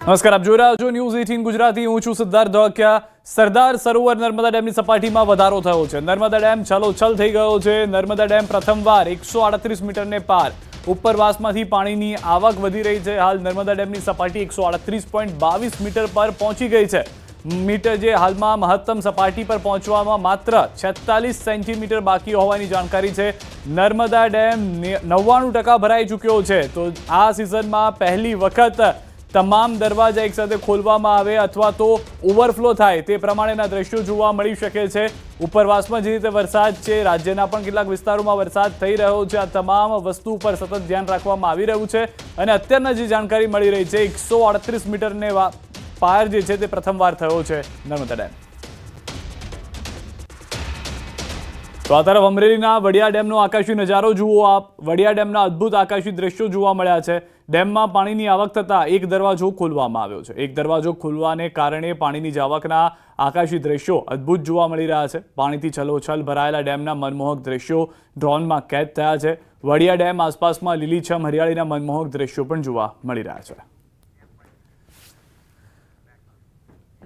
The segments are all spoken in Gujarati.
નમસ્કાર, આપ જોઈ રહ્યા છો ન્યૂઝ એટીન ગુજરાતી. હું છું સિદ્ધાર્થ ધોકિયા સરદાર સરોવર નર્મદા ડેમની સપાટીમાં વધારો થયો છે. નર્મદા ડેમ છલોછલ થઈ ગયો છે. નર્મદા ડેમ પ્રથમવાર એકસો આડત્રીસ મીટરને પાર. ઉપરવાસમાંથી પાણીની આવક વધી રહી છે. હાલ નર્મદા ડેમની સપાટી એકસો આડત્રીસ પોઈન્ટ બાવીસ મીટર પર પહોંચી ગઈ છે. મીટર જે હાલમાં મહત્તમ સપાટી પર પહોંચવામાં માત્ર છેતાલીસ સેન્ટીમીટર બાકી હોવાની જાણકારી છે. નર્મદા ડેમ નવ્વાણું ટકા ભરાઈ ચૂક્યો છે. તો આ સિઝનમાં પહેલી વખત તમામ દરવાજા એકસાથે ખોલવામાં આવે અથવા તો ઓવરફ્લો થાય તે પ્રમાણેના દ્રશ્યો જોવા મળી શકે છે. ઉપરવાસમાં જે રીતે વરસાદ છે, રાજ્યના પણ કેટલાક વિસ્તારોમાં વરસાદ થઈ રહ્યો છે. આ તમામ વસ્તુ પર સતત ધ્યાન રાખવામાં આવી રહ્યું છે અને અત્યારના જે જાણકારી મળી રહી છે, એકસો અડત્રીસ મીટરને પાર જે છે તે પ્રથમવાર થયો છે નર્મદા ડેમ. તો આ તરફ અમરેલીના વડિયા ડેમનો આકાશી નજારો જુઓ આપ. વડિયા ડેમના અદ્ભુત આકાશી દ્રશ્યો જોવા મળ્યા છે. ડેમમાં પાણીની આવક થતાં એક દરવાજો ખોલવામાં આવ્યો છે. એક દરવાજો ખોલવાને કારણે પાણીની જાવકના આકાશી દ્રશ્યો અદ્ભુત જોવા મળી રહ્યા છે. પાણીથી છલોછલ ભરાયેલા ડેમના મનમોહક દ્રશ્યો ડ્રોનમાં કેદ થયા છે. વડિયા ડેમ આસપાસમાં લીલીછમ હરિયાળીના મનમોહક દ્રશ્યો પણ જોવા મળી રહ્યા છે.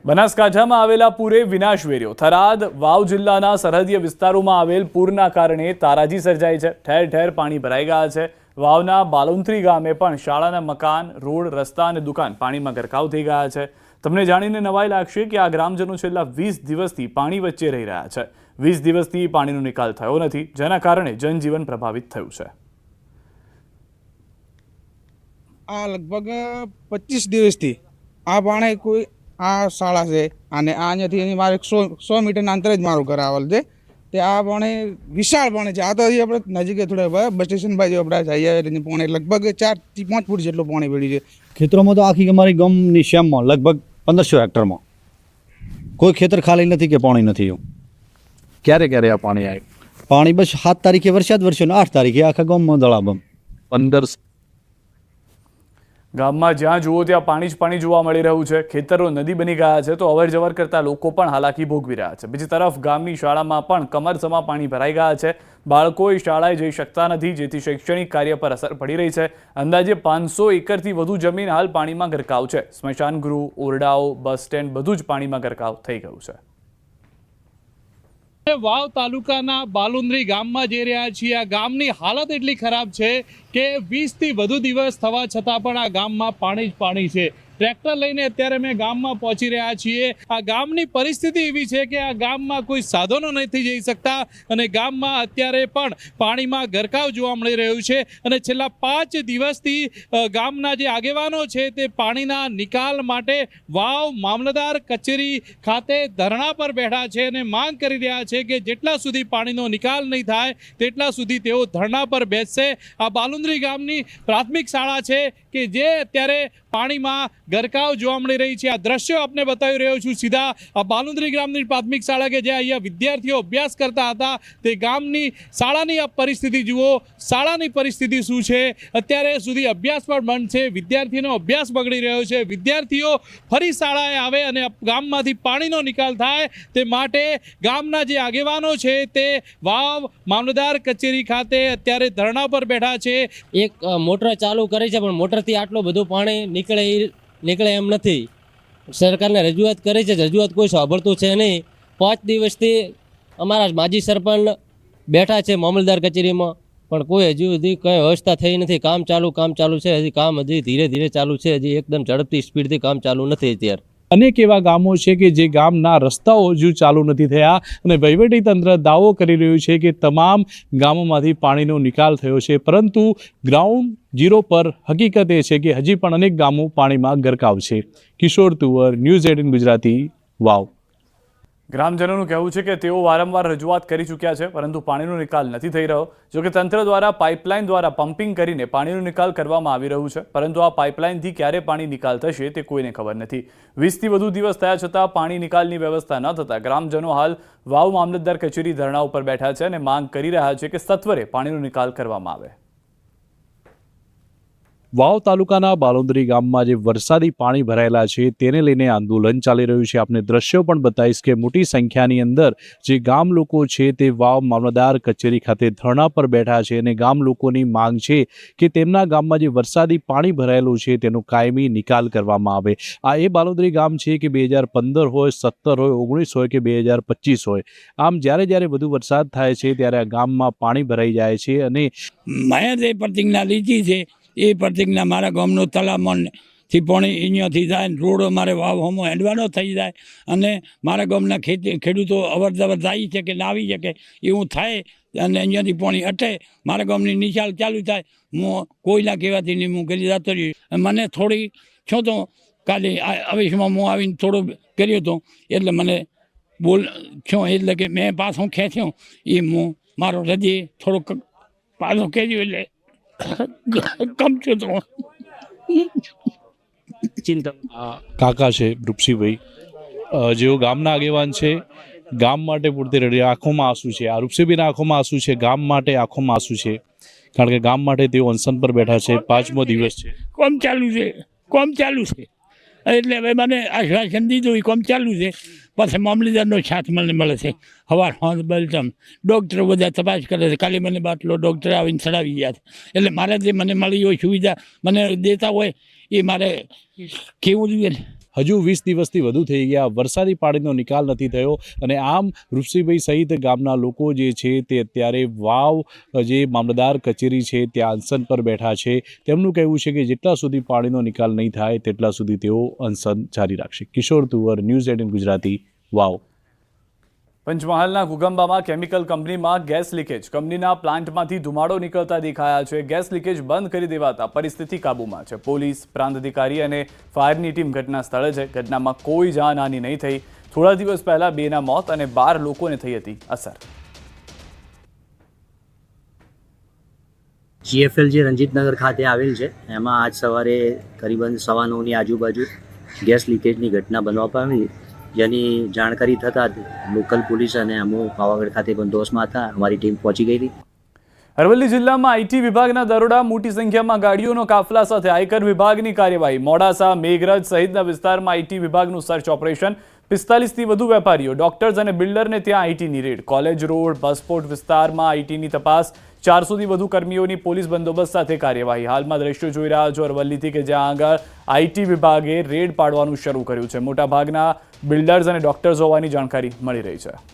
બનાસકાંઠામાં આવેલા પૂરે વિનાશ વેર્યો. થરાદ, વાવ જિલ્લાના સરહદીય વિસ્તારોમાં આવેલ પૂરના કારણે તારાજી સર્જાઈ છે. ઠેર ઠેર પાણી ભરાઈ ગયા છે. વાવના બાલુંત્રી ગામે પણ શાળાના મકાન, રોડ, રસ્તા અને દુકાન પાણીમાં ગરકાવ થઈ ગયા છે. તમને જાણીને નવાઈ લાગશે કે આ ગ્રામજનો છેલ્લા વીસ દિવસથી પાણી વચ્ચે રહી રહ્યા છે. વીસ દિવસથી પાણીનો નિકાલ થયો નથી, જેના કારણે જનજીવન પ્રભાવિત થયું છે. આ લગભગ પચીસ દિવસથી આ પાણી કોઈ, આ શાળા છે અને આ અહીંયાથી મારે સો સો મીટરના અંતરે જ મારું ઘર આવેલ છે. તે આ પાણી વિશાળ પાણી છે. આ તો હજી આપણે નજીકે થોડા બસ સ્ટેશન બાજુ આપણે જઈએ એટલે પાણી લગભગ ચારથી પાંચ ફૂટ જેટલું પાણી પડ્યું છે. ખેતરોમાં તો આખી અમારી ગમની શ્યામમાં લગભગ પંદરસો હેક્ટરમાં. કોઈ ખેતર ખાલી નથી કે પાણી નથી એવું? ક્યારે ક્યારે આ પાણી આવ્યું પાણી બસ સાત તારીખે વરસાદ વરસ્યો ને આઠ તારીખે આખા ગામમાં દળાબમ. પંદર ગામમાં જ્યાં જુઓ ત્યાં પાણી જ પાણી જોવા મળી રહ્યું છે. ખેતરો નદી બની ગયા છે તો અવર જવર કરતા લોકો પણ હાલાકી ભોગવી રહ્યા છે. બીજી તરફ ગામની શાળામાં પણ કમરસમા પાણી ભરાઈ ગયા છે. બાળકોએ શાળાએ જઈ શકતા નથી, જેથી શૈક્ષણિક કાર્ય પર અસર પડી રહી છે. અંદાજે પાંચસો એકરથી વધુ જમીન હાલ પાણીમાં ગરકાવ છે. સ્મશાનગૃહ, ઓરડાઓ, બસ સ્ટેન્ડ બધું જ પાણીમાં ગરકાવ થઈ ગયું છે. વાવ તાલુકાના બાલુંદ્રી ગામમાં જઈ રહ્યા છીએ. આ ગામની હાલત એટલી ખરાબ છે કે વીસથી વધુ દિવસ થવા છતાં પણ આ ગામમાં પાણી જ પાણી છે. ટ્રેક્ટર લઈને અત્યારે અમે ગામમાં પહોંચી રહ્યા છીએ. આ ગામની પરિસ્થિતિ એવી છે કે આ ગામમાં કોઈ સાધનો નથી જઈ શકતા અને ગામમાં અત્યારે પણ પાણીમાં ગરકાવ જોવા મળી રહ્યું છે અને છેલ્લા પાંચ દિવસથી ગામના જે આગેવાનો છે તે પાણીના નિકાલ માટે વાવ મામલતદાર કચેરી ખાતે ધરણા પર બેઠા છે અને માંગ કરી રહ્યા છે કે જેટલા સુધી પાણીનો નિકાલ નહીં થાય, તેટલા સુધી તેઓ ધરણા પર બેસશે. આ બાલુંદ્રી ગામની પ્રાથમિક શાળા છે કે જે અત્યારે પાણીમાં ગરકાવ જોવા મળી રહી છે. આ દ્રશ્યો આપને બતાવી રહ્યો છું સીધા. બાલુંદ્રી ગ્રામની પ્રાથમિક શાળા કે જે અહીંયા વિદ્યાર્થીઓ અભ્યાસ કરતા હતા, તે ગામની શાળાની આ પરિસ્થિતિ જુઓ. શાળાની પરિસ્થિતિ શું છે? અત્યારે સુધી અભ્યાસ પણ બંધ છે. વિદ્યાર્થીનો અભ્યાસ બગડી રહ્યો છે. વિદ્યાર્થીઓ ફરી શાળાએ આવે અને ગામમાંથી પાણીનો નિકાલ થાય. તે માટે ગામના જે આગેવાનો છે, તે વાવ મામલતદાર કચેરી ખાતે અત્યારે ધરણા પર બેઠા છે. એક મોટર ચાલુ કરી છે, પણ મોટરથી આટલું બધું પાણી નીકળે નીકળે એમ નથી. સરકારને રજૂઆત કરી છે, રજૂઆત કોઈ સાંભળતું છે નહીં. પાંચ દિવસથી અમારા માજી સરપંચ બેઠા છે મામલદાર કચેરીમાં, પણ કોઈ હજુ સુધી કંઈ વ્યવસ્થા થઈ નથી. કામ ચાલુ કામ ચાલુ છે. હજી કામ હજી ધીરે ધીરે ચાલુ છે. હજી એકદમ ઝડપથી સ્પીડથી કામ ચાલુ નથી અત્યારે. અનેક એવા ગામો છે કે જે ગામના રસ્તાઓ હજુ ચાલુ નથી થયા. અને વહીવટી તંત્ર દાવો કરી રહ્યું છે કે તમામ ગામોમાંથી પાણીનો નિકાલ થયો છે. પરંતુ ગ્રાઉન્ડ જીરો પર હકીકત એ છે કે હજી પણ અનેક ગામો પાણીમાં ગરકાવ છે. Kishore Tuvar, news eighteen Gujarati, Vav. ગ્રામજનોનું કહેવું છે કે તેઓ વારંવાર રજૂઆત કરી ચૂક્યા છે, પરંતુ પાણીનો નિકાલ નથી થઈ રહ્યો. જોકે તંત્ર દ્વારા પાઇપલાઇન દ્વારા પમ્પિંગ કરીને પાણીનો નિકાલ કરવામાં આવી રહ્યું છે, પરંતુ આ પાઇપલાઇનથી ક્યારે પાણી નિકાલ થશે તે કોઈને ખબર નથી. વીસથી વધુ દિવસ થયા છતાં પાણી નિકાલની વ્યવસ્થા ન થતાં ગ્રામજનો હાલ વાવ મામલતદાર કચેરી ધરણા ઉપર બેઠા છે અને માંગ કરી રહ્યા છે કે સત્વરે પાણીનો નિકાલ કરવામાં આવે. વાવ તાલુકાના બાલોદરી ગામમાં જે વરસાદી પાણી ભરાયેલા છે, તેને લઈને આંદોલન ચાલી રહ્યું છે. આપણે દ્રશ્યો પણ બતાવીશ કે મોટી સંખ્યાની અંદર જે ગામ લોકો છે, તે વાવ મામલતદાર કચેરી ખાતે ધરણા પર બેઠા છે અને ગામ લોકોની માંગ છે કે તેમના ગામમાં જે વરસાદી પાણી ભરાયેલું છે, તેનો કાયમી નિકાલ કરવામાં આવે. આ એ બાલોદરી ગામ છે કે બે હજાર પંદર હોય, સત્તર હોય, ઓગણીસ હોય કે બે હજાર પચીસ હોય. આમ જ્યારે જ્યારે વધુ વરસાદ થાય છે, ત્યારે આ ગામમાં પાણી ભરાઈ જાય છે અને મેં જે પ્રતિજ્ઞા લીધી છે એ પ્રતિજ્ઞા મારા ગામનો તલામણથી પણ અહીંયાથી જાય રોડ અમારે વાવ હોમો હેડવાનો થઈ જાય. અને મારા ગામના ખેતી ખેડૂતો અવર જવર જાય છે કે ના આવી શકે એવું થાય અને અહીંયાથી પાણી હટે, મારા ગામની નિશાલ ચાલુ થાય. હું કોઈના કહેવાથી નહીં, હું કરી જતો મને થોડી છો તો કાલે આ આવેશમાં હું આવીને થોડો કર્યો હતો એટલે મને બોલ છો એટલે કે મેં પાછો ખેંચ્યો. એ હું મારો હૃદય થોડોક પાછો કર્યો એટલે કમચ્યો છે ચિંતા કાકા છે રૂપસીભાઈ જેઓ ગામના આગેવાન છે ગામ માટે પૂરતી રડી આંખોમાં આંસુ છે. આ રૂપસીભાઈના આંખોમાં આંસુ છે ગામ માટે આંખોમાં આંસુ છે. કારણ કે ગામ માટે તેઓ અનશન પર બેઠા છે પાંચમો દિવસ છે. કોમ ચાલુ છે? કોમ ચાલુ છે? એટલે હવે મને આશ્વાસન દીધું એ કોમ ચાલુ છે? પછી મામલતદારનો સાથ મને મળે છે. સવાર હોંદ બલતમ. ડૉક્ટર બધા તપાસ કરે છે. કાલે મને બાટલો ડૉક્ટર આવીને ચડાવી ગયા છે. એટલે મારે જે મને મળી હોય સુવિધા મને દેતા હોય એ મારે કેવું જોઈએ હજુ વીસ દિવસથી વધુ થઈ ગયા. વરસાદી પાણીનો નિકાલ નથી થયો અને આમ રૂપસીભાઈ સહિત ગામના લોકો જે છે તે અત્યારે વાવ, જે મામલતદાર કચેરી છે ત્યાં અનશન પર બેઠા છે. તેમનું કહેવું છે કે જેટલા સુધી પાણીનો નિકાલ નહીં થાય, તેટલા સુધી તેઓ અનશન જારી રાખશે. Kishore Tuvar, news eighteen Gujarati, Vav. પંચમહાલના ગુગંબામાં કેમિકલ કંપનીમાં ગેસ લીકેજ. કંપનીના પ્લાન્ટમાંથી ધુમાડો નીકળતા દેખાયા છે. ગેસ લીકેજ બંધ કરી દેવાતા પરિસ્થિતિ કાબૂમાં છે. પોલીસ પ્રાંત અધિકારી અને ફાયરની ટીમ ઘટના સ્થળે છે. ઘટનામાં કોઈ જાનહાની નહીં થઈ. થોડા દિવસ પહેલા બેના મોત અને બાર લોકોને થઈ હતી અસર. જીએફએલ જે રંજીતનગર ખાતે આવેલ છે. એમાં આજ સવારે કરીબન સવા નવની આજુબાજુ ગેસ લીકેજની ઘટના બનવા પામી. જેની જાણકારી થતાં લોકલ પોલીસ અને અમુક પાવાગઢ ખાતે બંદોબસ્તમાં હતા. અમારી ટીમ પહોંચી ગઈ હતી અરવલ્લી જિલ્લામાં આઈટી વિભાગના દરોડા મોટી સંખ્યામાં ગાડીઓનો કાફલા સાથે આયકર વિભાગની કાર્યવાહી. મોડાસા, મેઘરજ સહિતના વિસ્તારમાં આઈટી વિભાગનું સર્ચ ઓપરેશન. પિસ્તાલીસથી વધુ વેપારીઓ, ડોક્ટર્સ અને બિલ્ડરને ત્યાં આઈટીની રેડ. કોલેજ રોડ બસપોર્ટ વિસ્તારમાં આઈટીની તપાસ. ચારસોથી વધુ કર્મીઓની પોલીસ બંદોબસ્ત સાથે કાર્યવાહી. હાલમાં દ્રશ્યો જોઈ રહ્યા છો અરવલ્લીથી કે જ્યાં આગળ આઈટી વિભાગે રેડ પાડવાનું શરૂ કર્યું છે. મોટાભાગના બિલ્ડર્સ અને ડોક્ટર્સ હોવાની જાણકારી મળી રહી છે.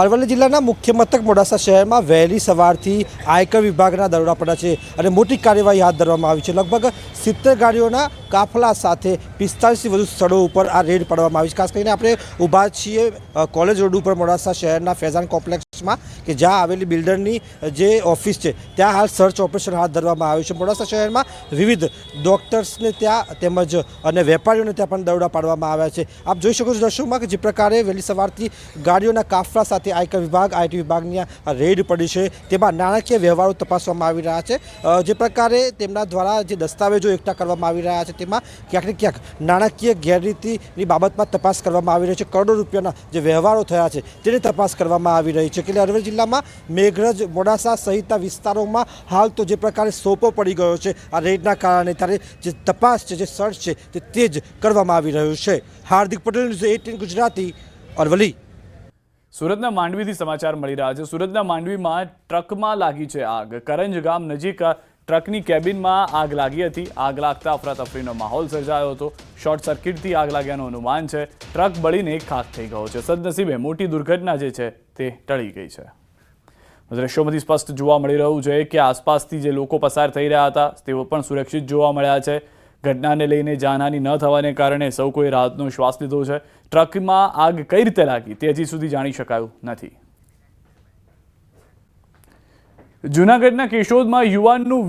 અરવલ્લી જિલ્લાના મુખ્ય મથક મોડાસા શહેરમાં વહેલી સવારથી આયકર વિભાગના દરોડા પડ્યા છે અને મોટી કાર્યવાહી હાથ ધરવામાં આવી છે. લગભગ સિત્તેર ગાડીઓના કાફલા સાથે પિસ્તાળીસથી વધુ સ્થળો ઉપર આ રેડ પાડવામાં આવી છે. ખાસ કરીને આપણે ઊભા છીએ કોલેજ રોડ ઉપર મોડાસા શહેરના ફેઝાન કે જ્યાં આવેલી બિલ્ડરની જે ઓફિસ છે, ત્યાં હાલ સર્ચ ઓપરેશન હાથ ધરવામાં આવ્યું છે. મોડાસા શહેરમાં વિવિધ ડોક્ટર્સને ત્યાં તેમજ અને વેપારીઓને ત્યાં પણ દરોડા પાડવામાં આવ્યા છે. આપ જોઈ શકો છો દર્શકોમાં કે જે પ્રકારે વહેલી સવારથી ગાડીઓના કાફલા સાથે આયકર વિભાગ આઈટી વિભાગની આ રેડ પડી છે. તેમાં નાણાકીય વ્યવહારો તપાસવામાં આવી રહ્યા છે. જે પ્રકારે તેમના દ્વારા જે દસ્તાવેજો એકઠા કરવામાં આવી રહ્યા છે, તેમાં ક્યાંક ને ક્યાંક નાણાકીય ગેરરીતિની બાબતમાં તપાસ કરવામાં આવી રહી છે. કરોડો રૂપિયાના જે વ્યવહારો થયા છે, તેની તપાસ કરવામાં આવી રહી છે. એટલે અરવલ્લી જિલ્લામાં મેઘરજ, મોડાસા સહિતના વિસ્તારોમાં હાલ તો જે પ્રકારે સોપો પડી ગયો છે, આ રેડના કારણે ત્યારે જે તપાસ છે, જે સર્ચ છે, તે તેજ કરવામાં આવી રહ્યું છે. Hardik Patel news eighteen Gujarati, Aravalli. સુરતના માંડવીથી સમાચાર મળી રહ્યા છે. સુરતના માંડવીમાં ટ્રકમાં લાગી છે આગ. કરંજ ગામ નજીક ટ્રકની કેબિનમાં આગ લાગી હતી. આગ લાગતા અફરાતફરીનો માહોલ સર્જાયો હતો. શોર્ટ સર્કિટથી આગ લાગ્યાનું અનુમાન છે. ટ્રક બળીને ખાખ થઈ ગયો છે. સદનસીબે મોટી દુર્ઘટના જે છે તે ટળી ગઈ છે. દ્રશ્યોમાંથી સ્પષ્ટ જોવા મળી રહ્યું છે કે આસપાસથી જે લોકો પસાર થઈ રહ્યા હતા, તેઓ પણ સુરક્ષિત જોવા મળ્યા છે. ઘટનાને લઈને જાનહાની ન થવાને કારણે સૌ કોઈ રાહતનો શ્વાસ લીધો છે. ટ્રકમાં આગ કઈ રીતે લાગી તે હજી સુધી જાણી શકાયું નથી. જૂનાગઢના કેશોદમાં યુવાનનું